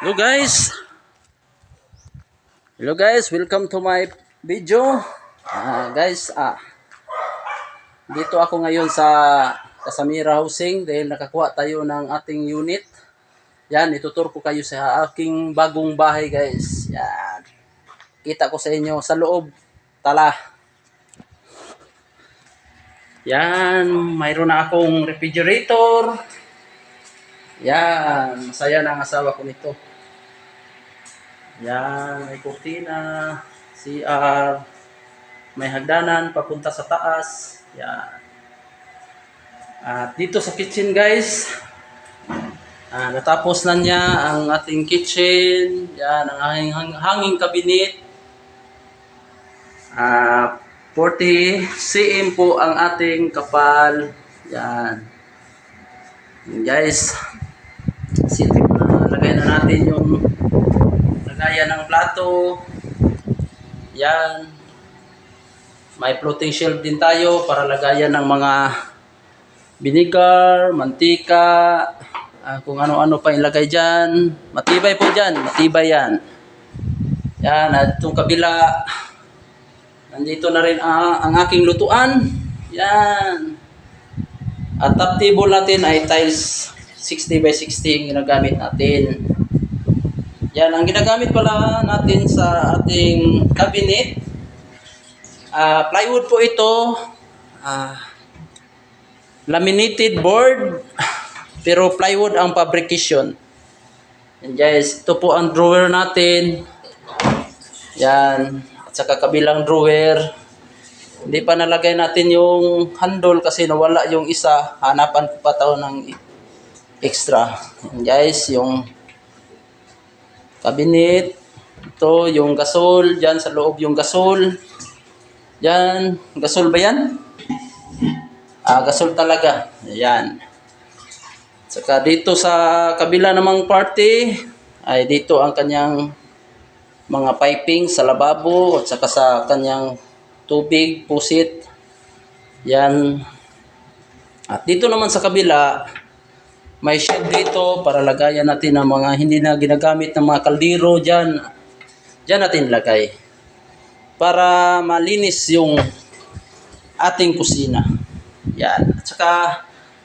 Hello guys. Hello guys, welcome to my video. Ah, guys, ah dito ako ngayon sa Casamira Housing dahil nakakuha tayo ng ating unit. Yan, ituturo ko kayo sa aking bagong bahay guys. Yan. Kita ko sa inyo sa loob. Tala. Yan, mayroon na akong refrigerator. Yan, masaya na ang asawa ko nito. Yan, may kurtina, CR, may hagdanan papunta sa taas. Yan. At dito sa kitchen guys, ah, natapos na niya ang ating kitchen. Yan, ang hanging, hang- hanging cabinet. Ah, 40 cm po ang ating kapal. Yan, guys. Sit na lagay na natin yung lagayan ng plato. Yan. May floating shelf din tayo para lagayan ng mga vinegar, mantika, ah, kung ano-ano pa ilagay dyan. Matibay po dyan, matibay yan. Yan, at itong kabila, nandito na rin ang, ang aking lutuan. Yan. At top table natin ay tiles 60 by 60 ang ginagamit natin. Yan, ang ginagamit pala natin sa ating cabinet. Ah, plywood po ito. Ah, laminated board. Pero plywood ang fabrication. Yan guys, ito po ang drawer natin. Yan. At saka kabilang drawer. Hindi pa nalagay natin yung handle kasi nawala yung isa. Hanapan ko pa tao ng extra. Yan guys, yung cabinet. Ito, yung gasol. Diyan sa loob yung gasol. Yan. Gasol ba yan? Ah, gasol talaga. Yan. Saka dito sa kabila namang party, ay dito ang kanyang mga piping sa lababo at saka sa kanyang tubig, pusit. Yan. At dito naman sa kabila, may shed dito para lagayan natin ang mga hindi na ginagamit ng mga kaldero dyan. Dyan natin lagay. Para malinis yung ating kusina. Yan. At saka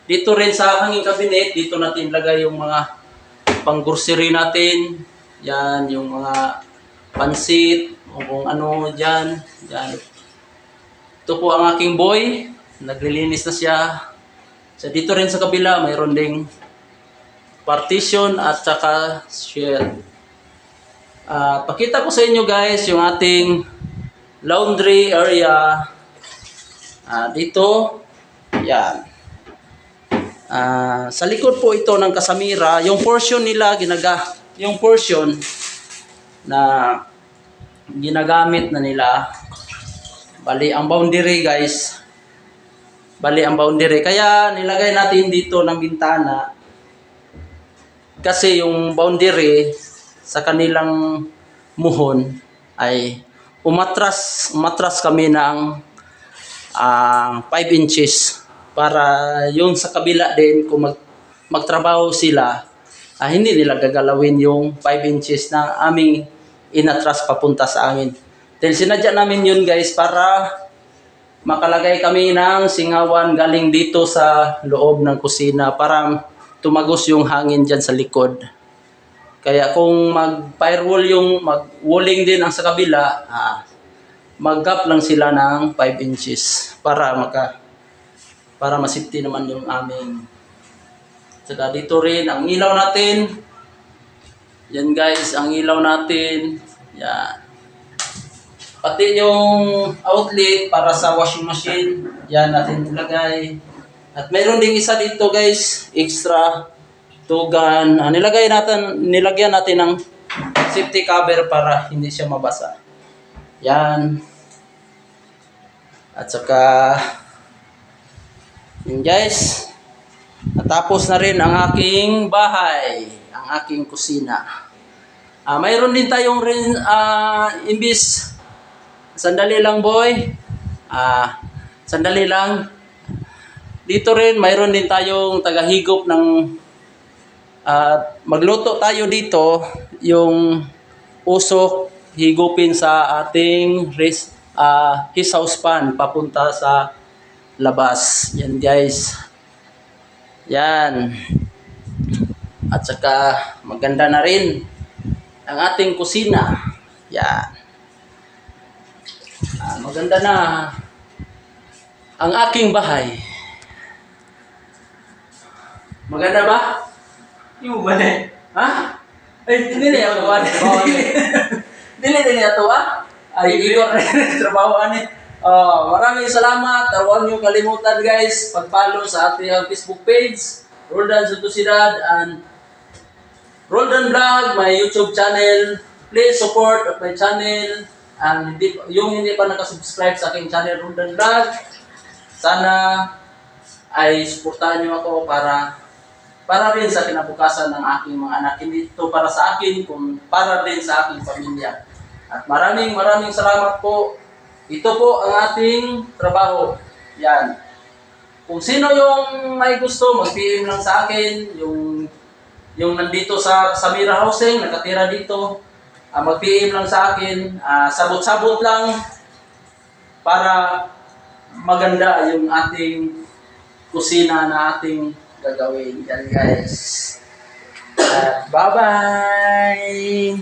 dito rin sa hanging cabinet, dito natin lagay yung mga pang-grocery natin. Yan, yung mga pansit, o kung ano dyan. Yan. Ito po ang aking boy. Naglilinis na siya. So dito rin sa kabila, mayroon ding partition at saka shell. Ah, pakita ko sa inyo guys yung ating laundry area. Ah, dito, yan. Ah, sa likod po ito ng Kasamira, yung portion nila ginaga, yung portion na ginagamit na nila. Bali ang boundary guys. Bali ang boundary. Kaya nilagay natin dito ng bintana. Kasi yung boundary sa kanilang muhon ay umatras umatras kami ng ah, 5 inches para yung sa kabila din kung mag, magtrabaho sila ah, hindi nila gagalawin yung 5 inches na aming inatras papunta sa amin. Dahil sinadya namin yun guys para makalagay kami ng singawan galing dito sa loob ng kusina para tumagos yung hangin dyan sa likod. Kaya kung mag-firewall yung mag-walling din ang sa kabila, ah, mag-gap lang sila ng 5 inches para maka para masipti naman yung aming Saka dito rin ang ilaw natin. Yan guys, ang ilaw natin. Yan. Pati yung outlet para sa washing machine. Yan natin ilagay. At mayroon ding isa dito guys, extra tugan. Ah, nilagay natin, nilagyan natin ng safety cover para hindi siya mabasa. Yan. At saka yun guys, natapos na rin ang aking bahay, ang aking kusina. Ah, mayroon din tayong rin, ah, imbis, sandali lang boy, ah, sandali lang, dito rin mayroon din tayong tagahigop ng At magluto tayo dito yung usok higupin sa ating res, ah, his house pan papunta sa labas. Yan guys. Yan. At saka maganda na rin ang ating kusina. Yan. Ah, maganda na ang aking bahay. Maganda ba? Yung ba na? Ha? Ay, hindi na yung. Dili din niya to ah. Ay, Igor na yung trabaho ani. Oh, maraming salamat. Ah, Huwag niyo kalimutan guys, pag-follow sa ating ah, Facebook page, Roldan Sutusidad and Roldan Vlog, my YouTube channel. Please support of my channel. And hindi, yung hindi pa nakasubscribe sa aking channel, Roldan Vlog, sana ay suportahan niyo ako para para rin sa kinabukasan ng aking mga anak. Hindi ito para sa akin, kung para rin sa aking pamilya. At maraming maraming salamat po. Ito po ang ating trabaho. Yan. Kung sino yung may gusto, mag-PM lang sa akin. Yung yung nandito sa Samira Housing, nakatira dito, ah, mag-PM lang sa akin. Ah, sabot-sabot lang para maganda yung ating kusina na ating gagawin. Yan guys. At bye-bye!